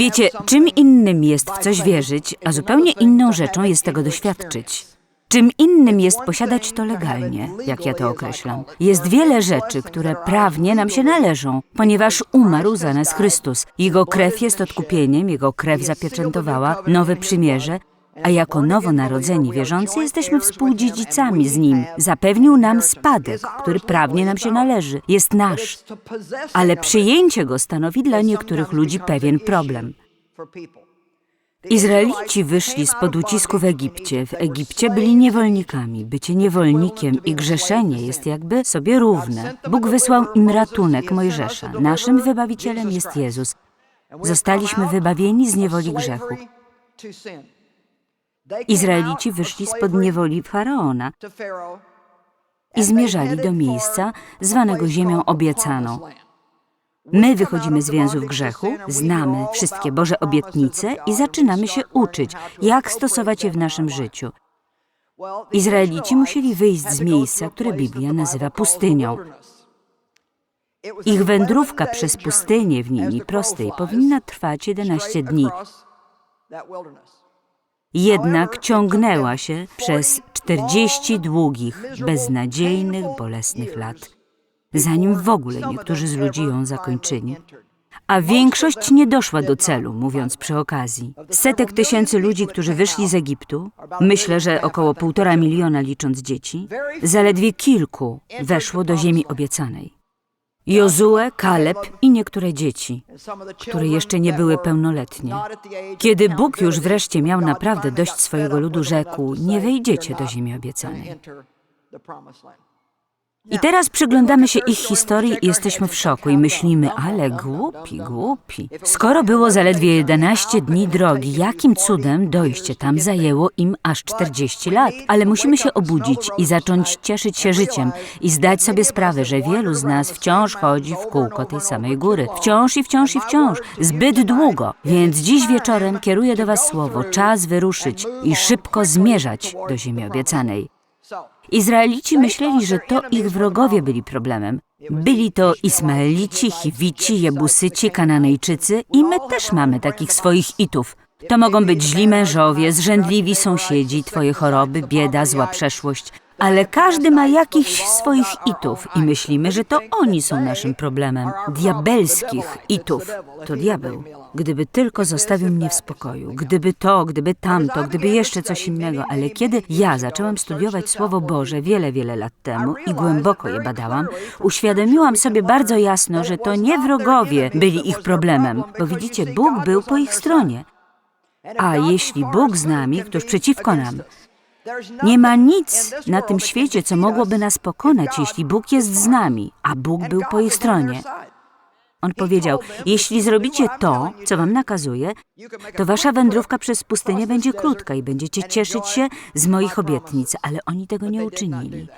Wiecie, czym innym jest w coś wierzyć, a zupełnie inną rzeczą jest tego doświadczyć. Czym innym jest posiadać to legalnie, jak ja to określam. Jest wiele rzeczy, które prawnie nam się należą, ponieważ umarł za nas Chrystus. Jego krew jest odkupieniem, Jego krew zapieczętowała nowe przymierze, a jako nowonarodzeni wierzący jesteśmy współdziedzicami z Nim. Zapewnił nam spadek, który prawnie nam się należy, jest nasz. Ale przyjęcie go stanowi dla niektórych ludzi pewien problem. Izraelici wyszli spod ucisku w Egipcie. W Egipcie byli niewolnikami. Bycie niewolnikiem i grzeszenie jest jakby sobie równe. Bóg wysłał im ratunek Mojżesza. Naszym wybawicielem jest Jezus. Zostaliśmy wybawieni z niewoli grzechu. Izraelici wyszli spod niewoli Faraona i zmierzali do miejsca zwanego Ziemią Obiecaną. My wychodzimy z więzów grzechu, znamy wszystkie Boże obietnice i zaczynamy się uczyć, jak stosować je w naszym życiu. Izraelici musieli wyjść z miejsca, które Biblia nazywa pustynią. Ich wędrówka przez pustynię w linii prostej powinna trwać 11 dni. Jednak ciągnęła się przez 40 długich, beznadziejnych, bolesnych lat, zanim w ogóle niektórzy z ludzi ją zakończyli. A większość nie doszła do celu, mówiąc przy okazji. Setek tysięcy ludzi, którzy wyszli z Egiptu, myślę, że około półtora miliona licząc dzieci, zaledwie kilku weszło do ziemi obiecanej. Jozue, Kaleb i niektóre dzieci, które jeszcze nie były pełnoletnie. Kiedy Bóg już wreszcie miał naprawdę dość swojego ludu, rzekł: Nie wejdziecie do ziemi obiecanej. I teraz przyglądamy się ich historii i jesteśmy w szoku i myślimy, ale głupi, głupi. Skoro było zaledwie 11 dni drogi, jakim cudem dojście tam zajęło im aż 40 lat? Ale musimy się obudzić i zacząć cieszyć się życiem i zdać sobie sprawę, że wielu z nas wciąż chodzi w kółko tej samej góry. Wciąż i wciąż i wciąż. Zbyt długo. Więc dziś wieczorem kieruję do Was słowo. Czas wyruszyć i szybko zmierzać do ziemi obiecanej. Izraelici myśleli, że to ich wrogowie byli problemem. Byli to Ismaelici, Chiwici, Jebusyci, Kananejczycy i my też mamy takich swoich itów. To mogą być źli mężowie, zrzędliwi sąsiedzi, twoje choroby, bieda, zła przeszłość. Ale każdy ma jakichś swoich itów i myślimy, że to oni są naszym problemem. Diabelskich itów. To diabeł. Gdyby tylko zostawił mnie w spokoju, gdyby to, gdyby tamto, gdyby jeszcze coś innego, ale kiedy ja zaczęłam studiować Słowo Boże wiele, wiele lat temu i głęboko je badałam, uświadomiłam sobie bardzo jasno, że to nie wrogowie byli ich problemem, bo widzicie, Bóg był po ich stronie. A jeśli Bóg z nami, któż przeciwko nam? Nie ma nic na tym świecie, co mogłoby nas pokonać, jeśli Bóg jest z nami, a Bóg był po ich stronie. On powiedział: Jeśli zrobicie to, co wam nakazuję, to wasza wędrówka przez pustynię będzie krótka i będziecie cieszyć się z moich obietnic, ale oni tego nie uczynili.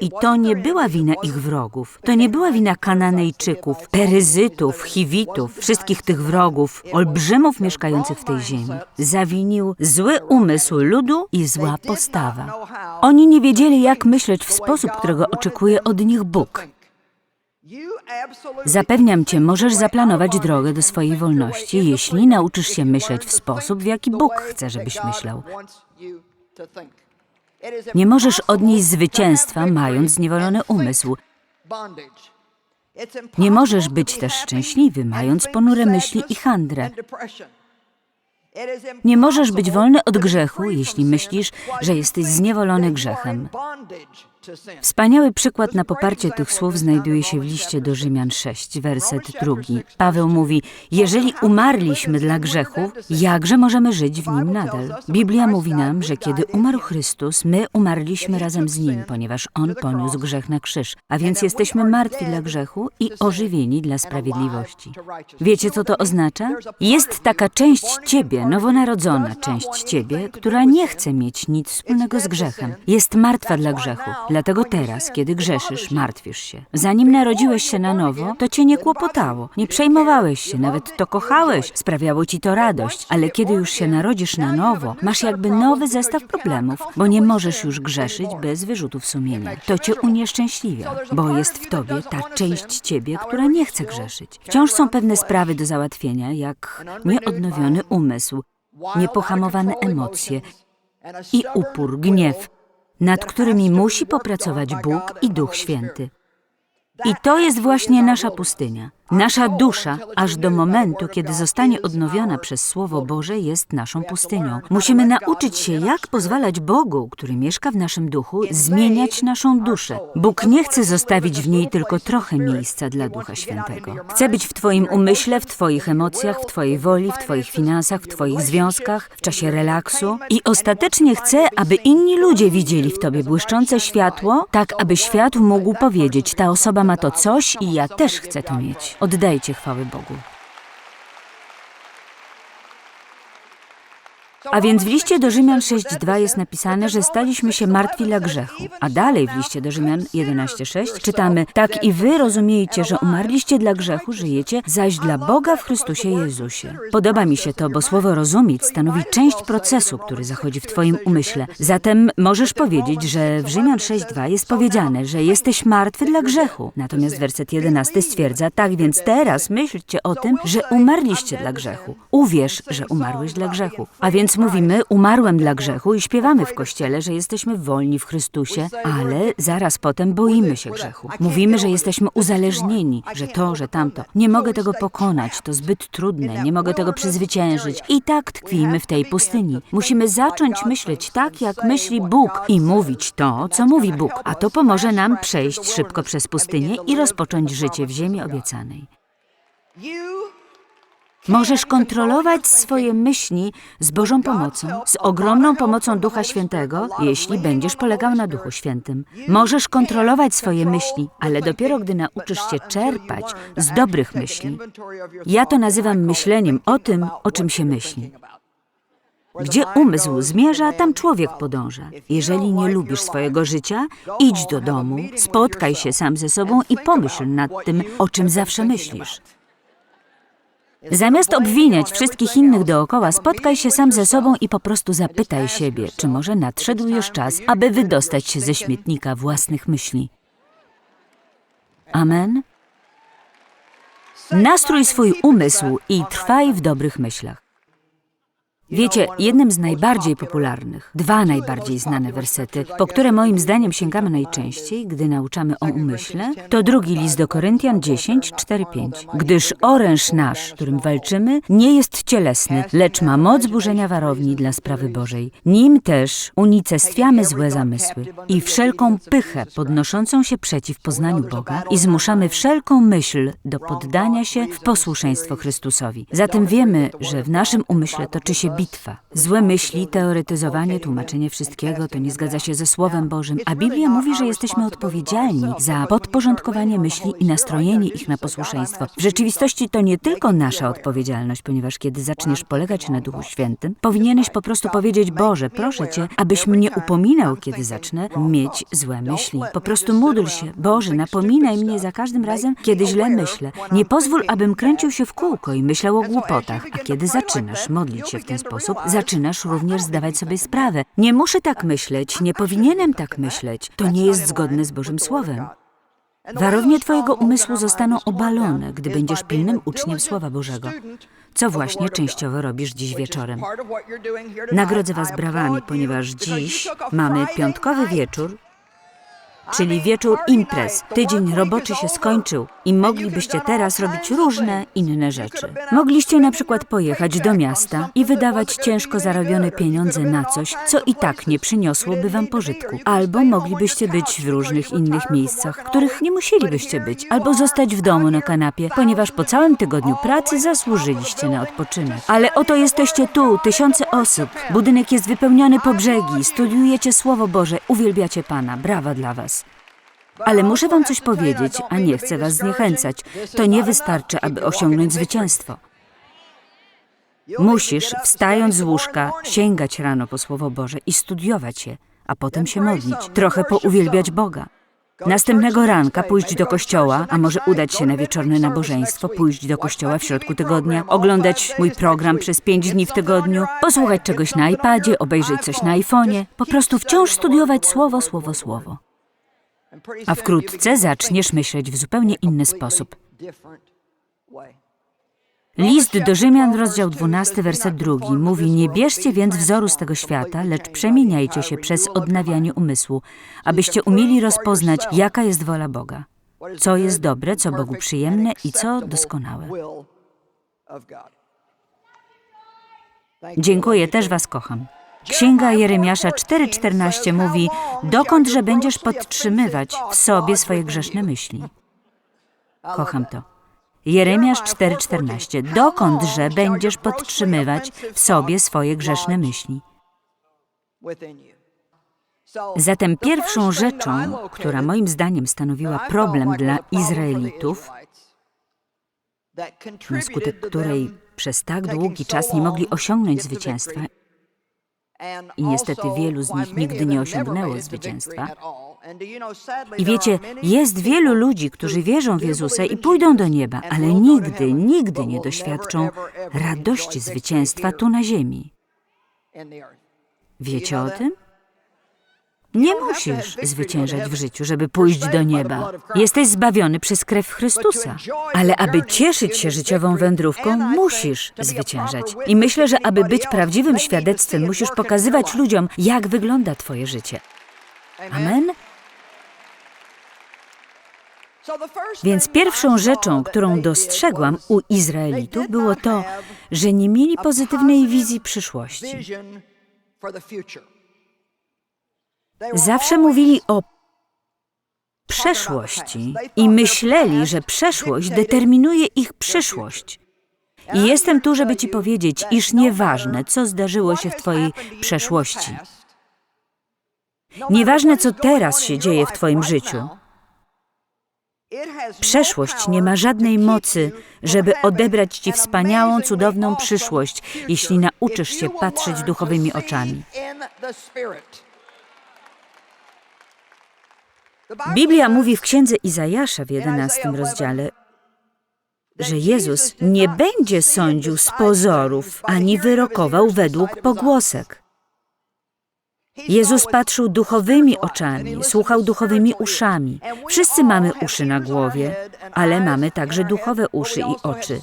I to nie była wina ich wrogów. To nie była wina Kananejczyków, Peryzytów, Chiwitów, wszystkich tych wrogów, olbrzymów mieszkających w tej ziemi. Zawinił zły umysł ludu i zła postawa. Oni nie wiedzieli, jak myśleć w sposób, którego oczekuje od nich Bóg. Zapewniam cię, możesz zaplanować drogę do swojej wolności, jeśli nauczysz się myśleć w sposób, w jaki Bóg chce, żebyś myślał. Nie możesz odnieść zwycięstwa, mając zniewolony umysł. Nie możesz być też szczęśliwy, mając ponure myśli i handrę. Nie możesz być wolny od grzechu, jeśli myślisz, że jesteś zniewolony grzechem. Wspaniały przykład na poparcie tych słów znajduje się w liście do Rzymian 6, werset drugi. Paweł mówi, jeżeli umarliśmy dla grzechu, jakże możemy żyć w nim nadal? Biblia mówi nam, że kiedy umarł Chrystus, my umarliśmy razem z Nim, ponieważ On poniósł grzech na krzyż, a więc jesteśmy martwi dla grzechu i ożywieni dla sprawiedliwości. Wiecie, co to oznacza? Jest taka część Ciebie, nowonarodzona część Ciebie, która nie chce mieć nic wspólnego z grzechem. Jest martwa dla grzechu. Dlatego teraz, kiedy grzeszysz, martwisz się. Zanim narodziłeś się na nowo, to cię nie kłopotało. Nie przejmowałeś się, nawet to kochałeś, sprawiało ci to radość. Ale kiedy już się narodzisz na nowo, masz jakby nowy zestaw problemów, bo nie możesz już grzeszyć bez wyrzutów sumienia. To cię unieszczęśliwia, bo jest w tobie ta część ciebie, która nie chce grzeszyć. Wciąż są pewne sprawy do załatwienia, jak nieodnowiony umysł, niepohamowane emocje i upór, gniew, nad którymi musi popracować Bóg i Duch Święty. I to jest właśnie nasza pustynia. Nasza dusza, aż do momentu, kiedy zostanie odnowiona przez Słowo Boże, jest naszą pustynią. Musimy nauczyć się, jak pozwalać Bogu, który mieszka w naszym duchu, zmieniać naszą duszę. Bóg nie chce zostawić w niej tylko trochę miejsca dla Ducha Świętego. Chce być w Twoim umyśle, w Twoich emocjach, w Twojej woli, w Twoich finansach, w Twoich związkach, w czasie relaksu. I ostatecznie chce, aby inni ludzie widzieli w Tobie błyszczące światło, tak aby świat mógł powiedzieć, ta osoba ma to coś i ja też chcę to mieć. Oddajcie chwały Bogu. A więc w liście do Rzymian 6.2 jest napisane, że staliśmy się martwi dla grzechu. A dalej w liście do Rzymian 11.6 czytamy, tak i wy rozumiejcie, że umarliście dla grzechu, żyjecie, zaś dla Boga w Chrystusie Jezusie. Podoba mi się to, bo słowo rozumieć stanowi część procesu, który zachodzi w twoim umyśle. Zatem możesz powiedzieć, że w Rzymian 6.2 jest powiedziane, że jesteś martwy dla grzechu. Natomiast werset 11 stwierdza, tak więc teraz myślcie o tym, że umarliście dla grzechu. Uwierz, że umarłeś dla grzechu. A więc mówimy, umarłem dla grzechu i śpiewamy w kościele, że jesteśmy wolni w Chrystusie, ale zaraz potem boimy się grzechu. Mówimy, że jesteśmy uzależnieni, że to, że tamto. Nie mogę tego pokonać, to zbyt trudne, nie mogę tego przezwyciężyć. I tak tkwimy w tej pustyni. Musimy zacząć myśleć tak, jak myśli Bóg i mówić to, co mówi Bóg, a to pomoże nam przejść szybko przez pustynię i rozpocząć życie w ziemi obiecanej. Możesz kontrolować swoje myśli z Bożą pomocą, z ogromną pomocą Ducha Świętego, jeśli będziesz polegał na Duchu Świętym. Możesz kontrolować swoje myśli, ale dopiero gdy nauczysz się czerpać z dobrych myśli. Ja to nazywam myśleniem o tym, o czym się myśli. Gdzie umysł zmierza, tam człowiek podąża. Jeżeli nie lubisz swojego życia, idź do domu, spotkaj się sam ze sobą i pomyśl nad tym, o czym zawsze myślisz. Zamiast obwiniać wszystkich innych dookoła, spotkaj się sam ze sobą i po prostu zapytaj siebie, czy może nadszedł już czas, aby wydostać się ze śmietnika własnych myśli. Amen. Nastrój swój umysł i trwaj w dobrych myślach. Wiecie, jednym z najbardziej popularnych, dwa najbardziej znane wersety, po które moim zdaniem sięgamy najczęściej, gdy nauczamy o umyśle, to drugi list do Koryntian 10, 4, 5. Gdyż oręż nasz, którym walczymy, nie jest cielesny, lecz ma moc burzenia warowni dla sprawy Bożej. Nim też unicestwiamy złe zamysły i wszelką pychę podnoszącą się przeciw poznaniu Boga i zmuszamy wszelką myśl do poddania się w posłuszeństwo Chrystusowi. Zatem wiemy, że w naszym umyśle toczy się bitwa. Złe myśli, teoretyzowanie, tłumaczenie wszystkiego to nie zgadza się ze Słowem Bożym, a Biblia mówi, że jesteśmy odpowiedzialni za podporządkowanie myśli i nastrojenie ich na posłuszeństwo. W rzeczywistości to nie tylko nasza odpowiedzialność, ponieważ kiedy zaczniesz polegać na Duchu Świętym, powinieneś po prostu powiedzieć: Boże, proszę Cię, abyś mnie upominał, kiedy zacznę mieć złe myśli. Po prostu módl się, Boże, napominaj mnie za każdym razem, kiedy źle myślę. Nie pozwól, abym kręcił się w kółko i myślał o głupotach, a kiedy zaczynasz modlić się w ten sposób, zaczynasz również zdawać sobie sprawę. Nie muszę tak myśleć, nie powinienem tak myśleć. To nie jest zgodne z Bożym Słowem. Warownie Twojego umysłu zostaną obalone, gdy będziesz pilnym uczniem Słowa Bożego, co właśnie częściowo robisz dziś wieczorem. Nagrodzę Was brawami, ponieważ dziś mamy piątkowy wieczór, czyli wieczór imprez. Tydzień roboczy się skończył i moglibyście teraz robić różne inne rzeczy. Mogliście na przykład pojechać do miasta i wydawać ciężko zarobione pieniądze na coś, co i tak nie przyniosłoby wam pożytku. Albo moglibyście być w różnych innych miejscach, których nie musielibyście być, albo zostać w domu na kanapie, ponieważ po całym tygodniu pracy zasłużyliście na odpoczynek. Ale oto jesteście tu, tysiące osób. Budynek jest wypełniony po brzegi, studiujecie Słowo Boże, uwielbiacie Pana. Brawa dla was. Ale muszę wam coś powiedzieć, a nie chcę was zniechęcać. To nie wystarczy, aby osiągnąć zwycięstwo. Musisz, wstając z łóżka, sięgać rano po Słowo Boże i studiować je, a potem się modlić, trochę pouwielbiać Boga. Następnego ranka pójść do kościoła, a może udać się na wieczorne nabożeństwo, pójść do kościoła w środku tygodnia, oglądać mój program przez pięć dni w tygodniu, posłuchać czegoś na iPadzie, obejrzeć coś na iPhone'ie, po prostu wciąż studiować słowo, słowo, słowo. A wkrótce zaczniesz myśleć w zupełnie inny sposób. List do Rzymian, rozdział 12, werset 2 mówi: Nie bierzcie więc wzoru z tego świata, lecz przemieniajcie się przez odnawianie umysłu, abyście umieli rozpoznać, jaka jest wola Boga, co jest dobre, co Bogu przyjemne i co doskonałe. Dziękuję, też Was kocham. Księga Jeremiasza 4,14 mówi: Dokądże będziesz podtrzymywać w sobie swoje grzeszne myśli? Kocham to. Jeremiasz 4,14. Dokądże będziesz podtrzymywać w sobie swoje grzeszne myśli? Zatem pierwszą rzeczą, która moim zdaniem stanowiła problem dla Izraelitów, na skutek której przez tak długi czas nie mogli osiągnąć zwycięstwa, i niestety wielu z nich nigdy nie osiągnęło zwycięstwa. I wiecie, jest wielu ludzi, którzy wierzą w Jezusa i pójdą do nieba, ale nigdy, nigdy nie doświadczą radości zwycięstwa tu na ziemi. Wiecie o tym? Nie musisz zwyciężać w życiu, żeby pójść do nieba. Jesteś zbawiony przez krew Chrystusa. Ale aby cieszyć się życiową wędrówką, musisz zwyciężać. I myślę, że aby być prawdziwym świadectwem, musisz pokazywać ludziom, jak wygląda Twoje życie. Amen? Więc pierwszą rzeczą, którą dostrzegłam u Izraelitów, było to, że nie mieli pozytywnej wizji przyszłości. Zawsze mówili o przeszłości i myśleli, że przeszłość determinuje ich przyszłość. I jestem tu, żeby Ci powiedzieć, iż nieważne, co zdarzyło się w Twojej przeszłości, nieważne, co teraz się dzieje w Twoim życiu, Przeszłość nie ma żadnej mocy, żeby odebrać ci wspaniałą, cudowną przyszłość, jeśli nauczysz się patrzeć duchowymi oczami. Biblia mówi w księdze Izajasza w 11 rozdziale, że Jezus nie będzie sądził z pozorów ani wyrokował według pogłosek. Jezus patrzył duchowymi oczami, słuchał duchowymi uszami. Wszyscy mamy uszy na głowie, ale mamy także duchowe uszy i oczy.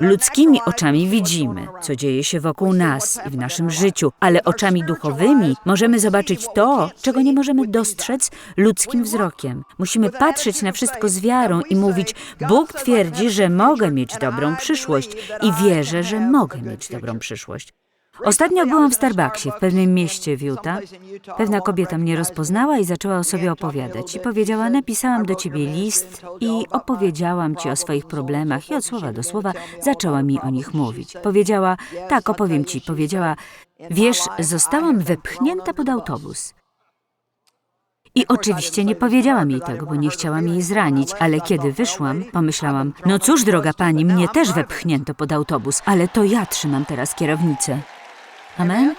Ludzkimi oczami widzimy, co dzieje się wokół nas i w naszym życiu, ale oczami duchowymi możemy zobaczyć to, czego nie możemy dostrzec ludzkim wzrokiem. Musimy patrzeć na wszystko z wiarą i mówić: Bóg twierdzi, że mogę mieć dobrą przyszłość i wierzę, że mogę mieć dobrą przyszłość. Ostatnio byłam w Starbucksie w pewnym mieście w Utah. Pewna kobieta mnie rozpoznała i zaczęła o sobie opowiadać. I powiedziała, napisałam do ciebie list i opowiedziałam ci o swoich problemach i od słowa do słowa zaczęła mi o nich mówić. Powiedziała, tak, opowiem ci. Powiedziała, wiesz, zostałam wepchnięta pod autobus. I oczywiście nie powiedziałam jej tego, bo nie chciałam jej zranić, ale kiedy wyszłam, pomyślałam, no cóż, droga pani, mnie też wepchnięto pod autobus, ale to ja trzymam teraz kierownicę. Amen?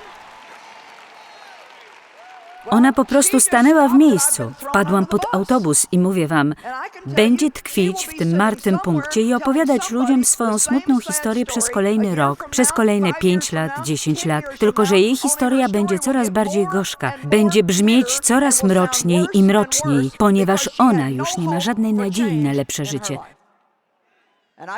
Ona po prostu stanęła w miejscu. Wpadłam pod autobus i mówię wam, będzie tkwić w tym martwym punkcie i opowiadać ludziom swoją smutną historię przez kolejny rok, przez kolejne pięć lat, dziesięć lat, tylko że jej historia będzie coraz bardziej gorzka, będzie brzmieć coraz mroczniej i mroczniej, ponieważ ona już nie ma żadnej nadziei na lepsze życie.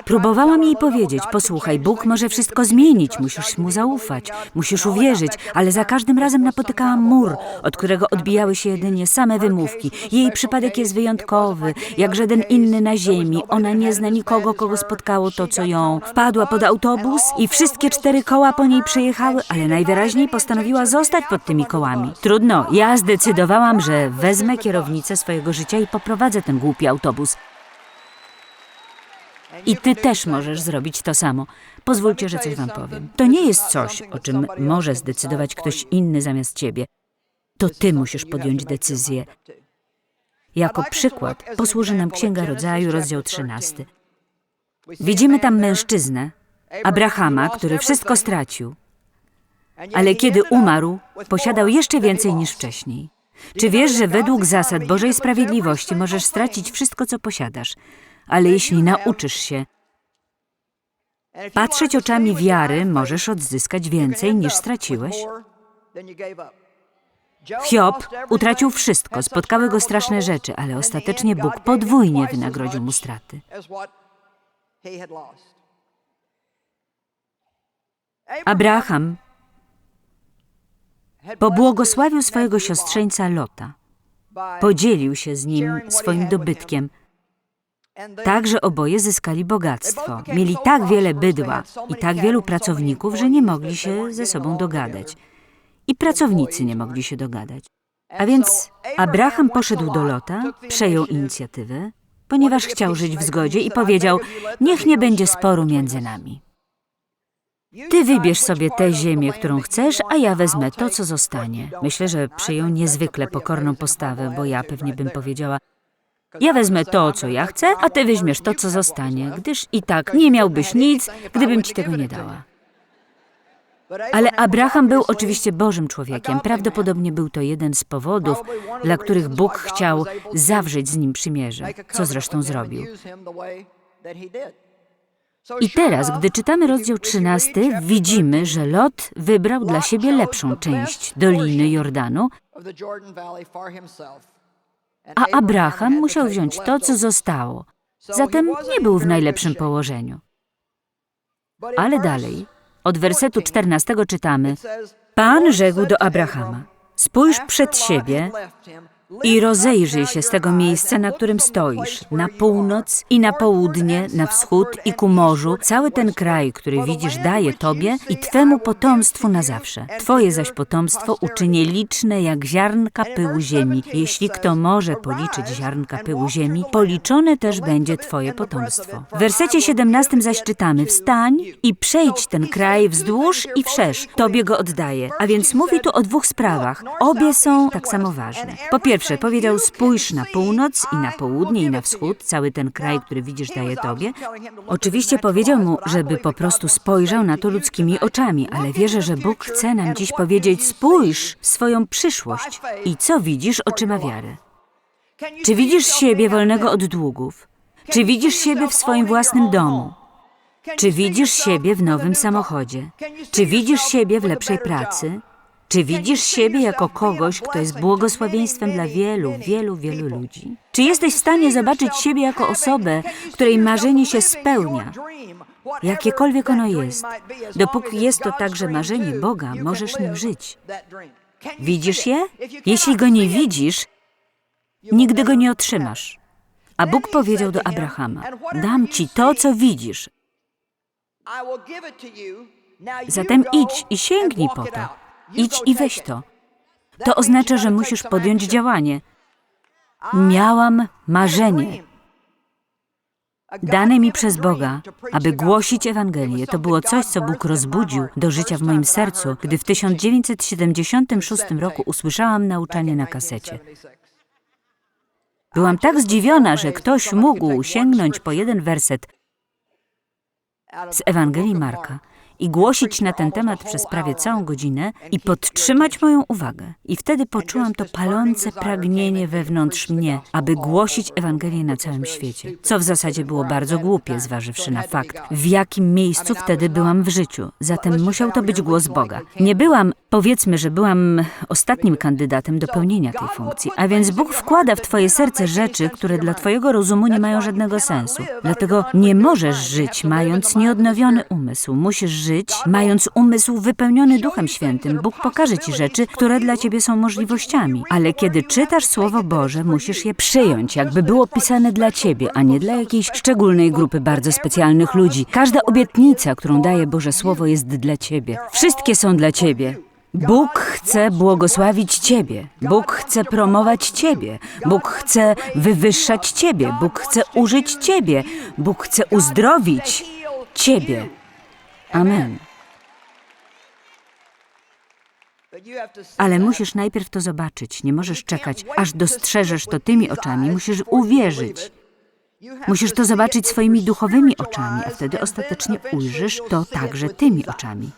Próbowałam jej powiedzieć, posłuchaj, Bóg może wszystko zmienić, musisz mu zaufać, musisz uwierzyć, ale za każdym razem napotykałam mur, od którego odbijały się jedynie same wymówki. Jej przypadek jest wyjątkowy, jak żaden inny na ziemi. Ona nie zna nikogo, kogo spotkało to, co ją. Wpadła pod autobus i wszystkie cztery koła po niej przejechały, ale najwyraźniej postanowiła zostać pod tymi kołami. Trudno, ja zdecydowałam, że wezmę kierownicę swojego życia i poprowadzę ten głupi autobus. I ty też możesz zrobić to samo. Pozwólcie, że coś wam powiem. To nie jest coś, o czym może zdecydować ktoś inny zamiast ciebie. To ty musisz podjąć decyzję. Jako przykład posłuży nam Księga Rodzaju, rozdział 13. Widzimy tam mężczyznę, Abrahama, który wszystko stracił. Ale kiedy umarł, posiadał jeszcze więcej niż wcześniej. Czy wiesz, że według zasad Bożej Sprawiedliwości możesz stracić wszystko, co posiadasz, ale jeśli nauczysz się patrzeć oczami wiary, możesz odzyskać więcej niż straciłeś? Hiob utracił wszystko, spotkały go straszne rzeczy, ale ostatecznie Bóg podwójnie wynagrodził mu straty. Abraham pobłogosławił swojego siostrzeńca Lota. Podzielił się z nim swoim dobytkiem, tak że oboje zyskali bogactwo. Mieli tak wiele bydła i tak wielu pracowników, że nie mogli się ze sobą dogadać. I pracownicy nie mogli się dogadać. A więc Abraham poszedł do Lota, przejął inicjatywę, ponieważ chciał żyć w zgodzie i powiedział: Niech nie będzie sporu między nami. Ty wybierz sobie tę ziemię, którą chcesz, a ja wezmę to, co zostanie. Myślę, że przyjął niezwykle pokorną postawę, bo ja pewnie bym powiedziała: Ja wezmę to, co ja chcę, a ty weźmiesz to, co zostanie, gdyż i tak nie miałbyś nic, gdybym ci tego nie dała. Ale Abraham był oczywiście Bożym człowiekiem. Prawdopodobnie był to jeden z powodów, dla których Bóg chciał zawrzeć z nim przymierze, co zresztą zrobił. I teraz, gdy czytamy rozdział 13, widzimy, że Lot wybrał dla siebie lepszą część Doliny Jordanu, a Abraham musiał wziąć to, co zostało. Zatem nie był w najlepszym położeniu. Ale dalej, od wersetu 14 czytamy: Pan rzekł do Abrahama: Spójrz przed siebie i rozejrzyj się z tego miejsca, na którym stoisz, na północ i na południe, na wschód i ku morzu. Cały ten kraj, który widzisz, daje Tobie i Twemu potomstwu na zawsze. Twoje zaś potomstwo uczynię liczne jak ziarnka pyłu ziemi. Jeśli kto może policzyć ziarnka pyłu ziemi, policzone też będzie Twoje potomstwo. W wersecie 17 zaś czytamy: Wstań i przejdź ten kraj wzdłuż i wszerz. Tobie go oddaję. A więc mówi tu o dwóch sprawach. Obie są tak samo ważne. Po pierwsze, pierwsze powiedział: Spójrz na północ i na południe i na wschód, cały ten kraj, który widzisz, daje tobie. Oczywiście powiedział mu, żeby po prostu spojrzał na to ludzkimi oczami, ale wierzę, że Bóg chce nam dziś powiedzieć: Spójrz w swoją przyszłość i co widzisz oczyma wiary. Czy widzisz siebie wolnego od długów? Czy widzisz siebie w swoim własnym domu? Czy widzisz siebie w nowym samochodzie? Czy widzisz siebie w lepszej pracy? Czy widzisz siebie jako kogoś, kto jest błogosławieństwem dla wielu, wielu, wielu ludzi? Czy jesteś w stanie zobaczyć siebie jako osobę, której marzenie się spełnia? Jakiekolwiek ono jest, dopóki jest to także marzenie Boga, możesz nim żyć. Widzisz je? Jeśli go nie widzisz, nigdy go nie otrzymasz. A Bóg powiedział do Abrahama: Dam ci to, co widzisz. Zatem idź i sięgnij po to. Idź i weź to. To oznacza, że musisz podjąć działanie. Miałam marzenie dane mi przez Boga, aby głosić Ewangelię. To było coś, co Bóg rozbudził do życia w moim sercu, gdy w 1976 roku usłyszałam nauczanie na kasecie. Byłam tak zdziwiona, że ktoś mógł sięgnąć po jeden werset z Ewangelii Marka i głosić na ten temat przez prawie całą godzinę i podtrzymać moją uwagę. I wtedy poczułam to palące pragnienie wewnątrz mnie, aby głosić Ewangelię na całym świecie. Co w zasadzie było bardzo głupie, zważywszy na fakt, w jakim miejscu wtedy byłam w życiu. Zatem musiał to być głos Boga. Nie byłam, powiedzmy, że byłam ostatnim kandydatem do pełnienia tej funkcji. A więc Bóg wkłada w twoje serce rzeczy, które dla twojego rozumu nie mają żadnego sensu. Dlatego nie możesz żyć, mając nieodnowiony umysł. Musisz żyć mając umysł wypełniony Duchem Świętym. Bóg pokaże ci rzeczy, które dla ciebie są możliwościami. Ale kiedy czytasz Słowo Boże, musisz je przyjąć, jakby było pisane dla ciebie, a nie dla jakiejś szczególnej grupy bardzo specjalnych ludzi. Każda obietnica, którą daje Boże Słowo, jest dla ciebie. Wszystkie są dla ciebie. Bóg chce błogosławić Ciebie. Bóg chce promować Ciebie. Bóg chce wywyższać Ciebie. Bóg chce użyć Ciebie. Bóg chce uzdrowić Ciebie. Amen. Ale musisz najpierw to zobaczyć. Nie możesz czekać, aż dostrzeżesz to tymi oczami. Musisz uwierzyć. Musisz to zobaczyć swoimi duchowymi oczami, a wtedy ostatecznie ujrzysz to także tymi oczami.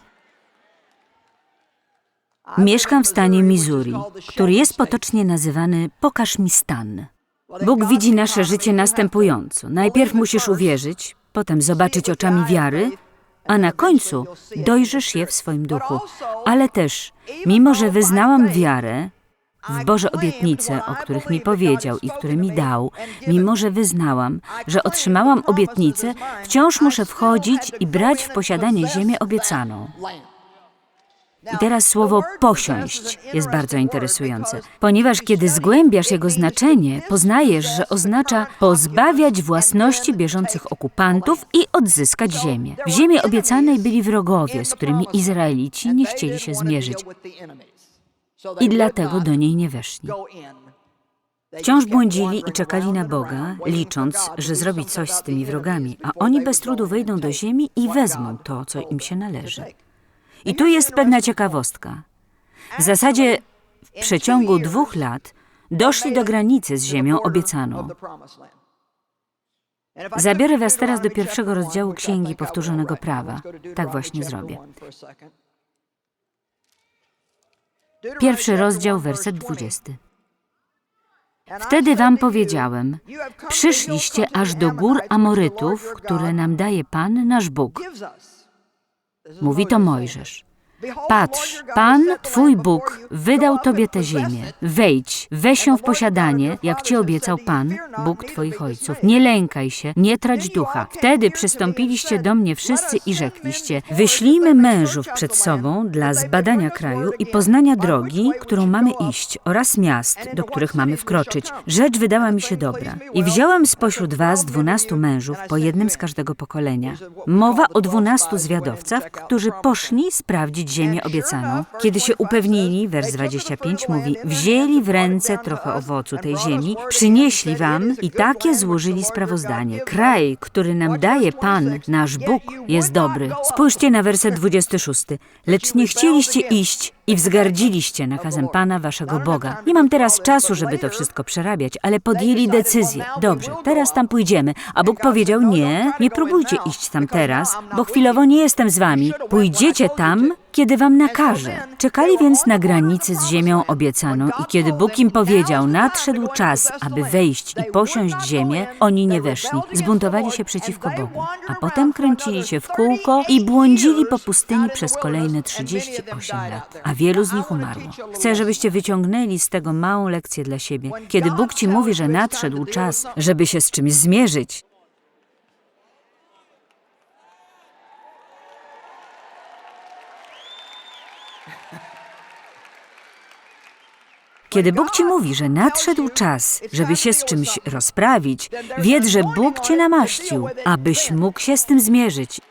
Mieszkam w stanie Missouri, który jest potocznie nazywany Pokaż mi stan. Bóg widzi nasze życie następująco. Najpierw musisz uwierzyć, potem zobaczyć oczami wiary, a na końcu dojrzysz je w swoim duchu. Ale też, mimo że wyznałam wiarę w Boże obietnice, o których mi powiedział i które mi dał, mimo że wyznałam, że otrzymałam obietnicę, wciąż muszę wchodzić i brać w posiadanie ziemię obiecaną. I teraz słowo posiąść jest bardzo interesujące, ponieważ kiedy zgłębiasz jego znaczenie, poznajesz, że oznacza pozbawiać własności bieżących okupantów i odzyskać ziemię. W ziemi obiecanej byli wrogowie, z którymi Izraelici nie chcieli się zmierzyć i dlatego do niej nie weszli. Wciąż błądzili i czekali na Boga, licząc, że zrobi coś z tymi wrogami, a oni bez trudu wejdą do ziemi i wezmą to, co im się należy. I tu jest pewna ciekawostka. W zasadzie w przeciągu dwóch lat doszli do granicy z ziemią obiecaną. Zabiorę was teraz do pierwszego rozdziału Księgi Powtórzonego Prawa. Tak właśnie zrobię. Pierwszy rozdział, werset 20. Wtedy wam powiedziałem, przyszliście aż do gór Amorytów, które nam daje Pan, nasz Bóg. Mówi to Mojżesz. Patrz, Pan, Twój Bóg, wydał Tobie tę ziemię. Wejdź, weź ją w posiadanie, jak Ci obiecał Pan, Bóg Twoich ojców. Nie lękaj się, nie trać ducha. Wtedy przystąpiliście do mnie wszyscy i rzekliście, wyślijmy mężów przed sobą dla zbadania kraju i poznania drogi, którą mamy iść, oraz miast, do których mamy wkroczyć. Rzecz wydała mi się dobra. I wziąłem spośród Was dwunastu mężów, po jednym z każdego pokolenia. Mowa o dwunastu zwiadowcach, którzy poszli sprawdzić ziemię obiecaną. Kiedy się upewnili, wers 25 mówi, wzięli w ręce trochę owocu tej ziemi, przynieśli wam i takie złożyli sprawozdanie. Kraj, który nam daje Pan, nasz Bóg, jest dobry. Spójrzcie na werset 26. Lecz nie chcieliście iść i wzgardziliście nakazem Pana waszego Boga. Nie mam teraz czasu, żeby to wszystko przerabiać, ale podjęli decyzję. Dobrze, teraz tam pójdziemy. A Bóg powiedział, nie, nie próbujcie iść tam teraz, bo chwilowo nie jestem z wami. Pójdziecie tam, kiedy wam nakaże. Czekali więc na granicy z ziemią obiecaną i kiedy Bóg im powiedział, nadszedł czas, aby wejść i posiąść ziemię, oni nie weszli. Zbuntowali się przeciwko Bogu, a potem kręcili się w kółko i błądzili po pustyni przez kolejne 38 lat, a wielu z nich umarło. Chcę, żebyście wyciągnęli z tego małą lekcję dla siebie. Kiedy Bóg ci mówi, że nadszedł czas, żeby się z czymś zmierzyć, Kiedy Bóg ci mówi, że nadszedł czas, żeby się z czymś rozprawić, wiedz, że Bóg cię namaścił, abyś mógł się z tym zmierzyć.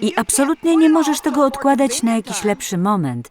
I absolutnie nie możesz tego odkładać na jakiś lepszy moment.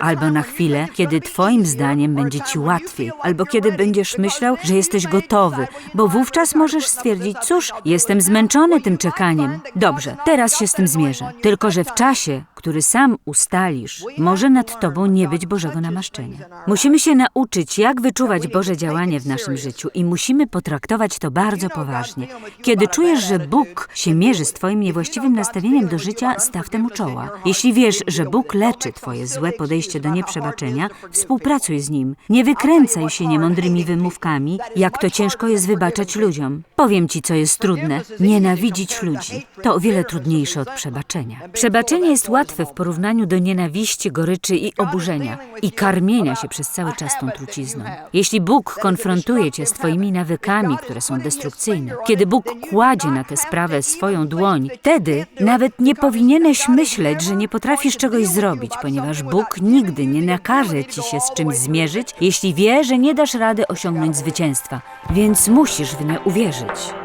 Albo na chwilę, kiedy Twoim zdaniem będzie Ci łatwiej, albo kiedy będziesz myślał, że jesteś gotowy, bo wówczas możesz stwierdzić, cóż, jestem zmęczony tym czekaniem. Dobrze, teraz się z tym zmierzę. Tylko, że w czasie, który sam ustalisz, może nad Tobą nie być Bożego namaszczenia. Musimy się nauczyć, jak wyczuwać Boże działanie w naszym życiu i musimy potraktować to bardzo poważnie. Kiedy czujesz, że Bóg się mierzy z Twoim niewłaściwym nastawieniem do życia, staw temu czoła. Jeśli wiesz, że Bóg leczy Twoje złe podejście do nieprzebaczenia, współpracuj z Nim. Nie wykręcaj się niemądrymi wymówkami, jak to ciężko jest wybaczać ludziom. Powiem Ci, co jest trudne. Nienawidzić ludzi. To o wiele trudniejsze od przebaczenia. Przebaczenie jest łatwe w porównaniu do nienawiści, goryczy i oburzenia i karmienia się przez cały czas tą trucizną. Jeśli Bóg konfrontuje Cię z Twoimi nawykami, które są destrukcyjne, kiedy Bóg kładzie na tę sprawę swoją dłoń, wtedy nawet nie powinieneś myśleć, że nie potrafisz czegoś zrobić, ponieważ Bóg nigdy nie nakaże Ci się z czymś zmierzyć, jeśli wie, że nie dasz rady osiągnąć zwycięstwa. Więc musisz w nie uwierzyć.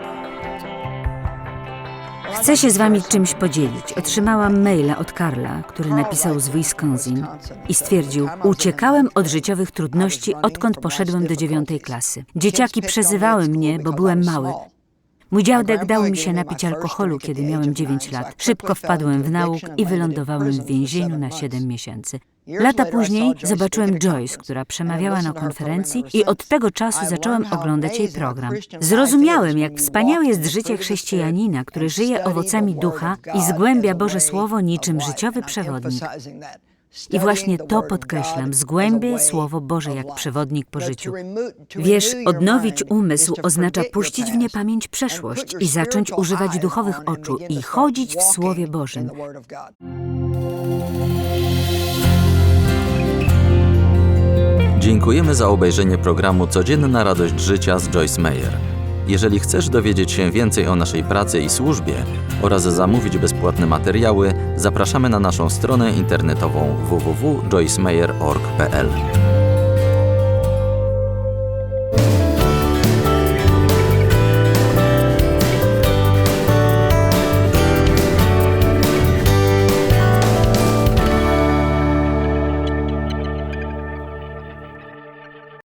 Chcę się z wami czymś podzielić. Otrzymałam maila od Karla, który napisał z Wisconsin i stwierdził: Uciekałem od życiowych trudności, odkąd poszedłem do dziewiątej klasy. Dzieciaki przezywały mnie, bo byłem mały. Mój dziadek dał mi się napić alkoholu, kiedy miałem 9 lat. Szybko wpadłem w nauk i wylądowałem w więzieniu na 7 miesięcy. Lata później zobaczyłem Joyce, która przemawiała na konferencji i od tego czasu zacząłem oglądać jej program. Zrozumiałem, jak wspaniałe jest życie chrześcijanina, który żyje owocami ducha i zgłębia Boże Słowo niczym życiowy przewodnik. I właśnie to podkreślam, zgłębiaj Słowo Boże jak przewodnik po życiu. Wiesz, odnowić umysł oznacza puścić w niepamięć przeszłość i zacząć używać duchowych oczu i chodzić w Słowie Bożym. Dziękujemy za obejrzenie programu Codzienna Radość Życia z Joyce Meyer. Jeżeli chcesz dowiedzieć się więcej o naszej pracy i służbie oraz zamówić bezpłatne materiały, zapraszamy na naszą stronę internetową www.joycemeyer.org.pl.